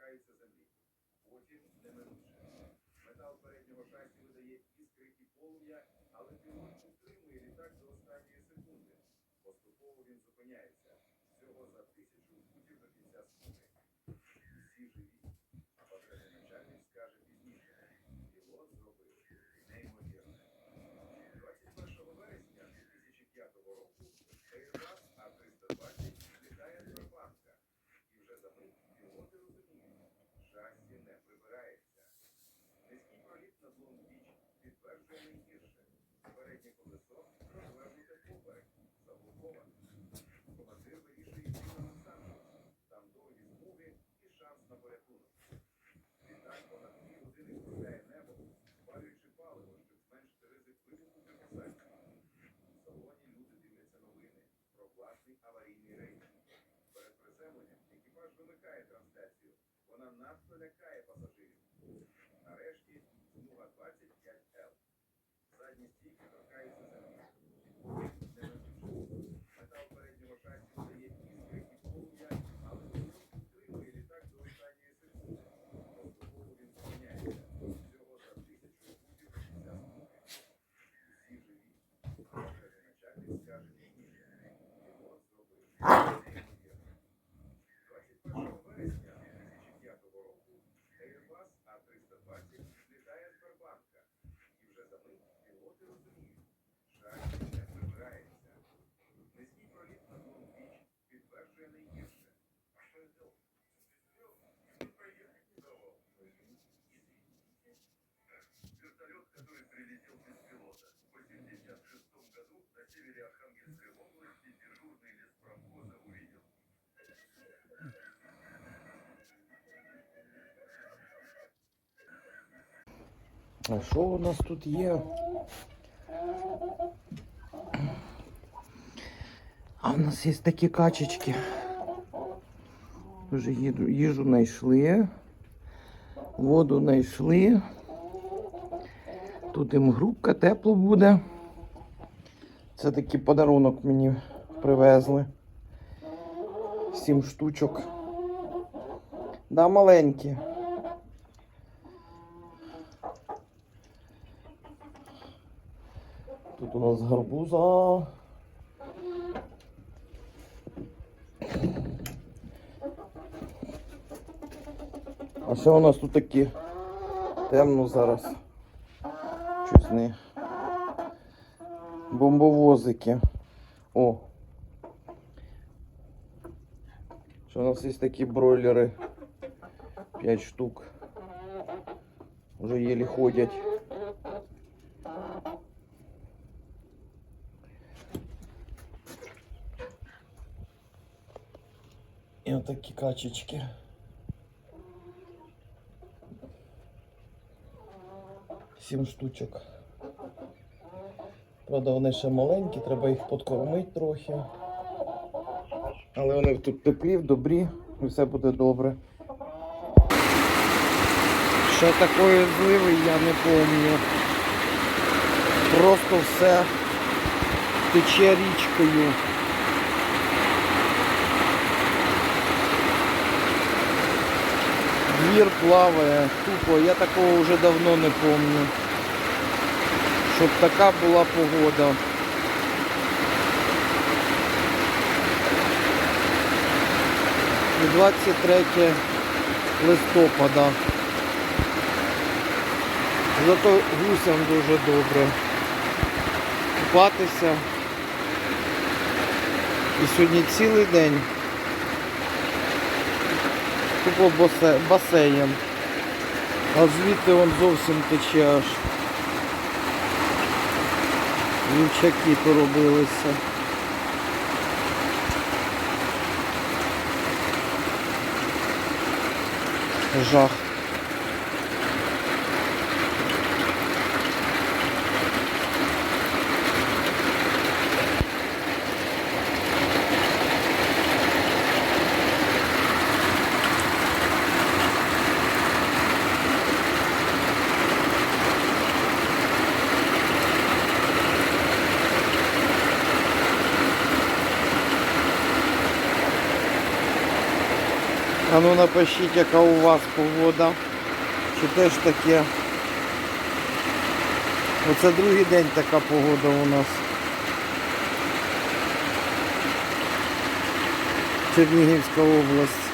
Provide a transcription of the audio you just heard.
торкаються землі. Потім неминуче. Метал переднього шасі видає іскри і полум'я, але пілот утримує літак до останньої секунди. Поступово він зупиняється. Всього за розуміють, не прибирається. Низький проліт над Лонг-Біч підтверджує найгірше. Переднє колесо розвернуте поперек, заблоковане. Командир вирішує йти на Лос-Анджелес. Там довгі смуги і шанс на порятунок. Літак понад дві години кружляє небо, спалюючи паливо, щоб зменшити ризик вибуху посадці. В салоні люди дивляться новини про власний аварійний рейс. Перед приземленням екіпаж вимикає трансляцію. Вона надто лякає пасажирів. Нарешті смуга 25Л. Задні стійки торкаються землі. Неминуче. Метал переднього шасі видає іскри і полум'я, але пілот утримує літак до останньої секунди. Поступово він зупиняється. Всього за тисячу футів до кінця смуги. Всі живі. Пожежний начальник скаже пізніше. Пілот зробив неймовірне. 21 вересня 2005 року Airbus А320 літає з Барбанка. І вже за мить пілоти розуміють, шасі не прибирається. Низький проліт над Лонг-Біч підтверджує найгірше. А що я делал? Проехать не давал. Извините. Вертолет, который прилетел без пилота. В 86 году на севере Архангельской области дежурный леспромхоза увидел. А що у нас тут є? А у нас є такі качечки. Вже їжу знайшли. Воду знайшли. Тут їм грубка, тепло буде. Це такий подарунок мені привезли. Сім штучок. Да, маленькі. Тут у нас гарбуза. А що у нас тут такі темно зараз? Щось не. Бомбовозики. О. Що у нас є такі бройлери? 5 штук. Уже еле ходять. І отакі качечки. Сім штучок. Правда, вони ще маленькі, треба їх подкормити трохи. Але вони тут теплі, добрі, і все буде добре. Що такої зливи, я не пам'ятаю. Просто все тече річкою. Двір плаває, тупо, я такого вже давно не пам'ятаю. Щоб така була погода. І 23 листопада. Зато гусям дуже добре купатися. І сьогодні цілий день тупо басе, басейн. А звідти он зовсім тече аж. Вівчаки поробилися. Жах. А ну напишіть, яка у вас погода. Чи теж таке. Оце другий день така погода у нас. Чернігівська область.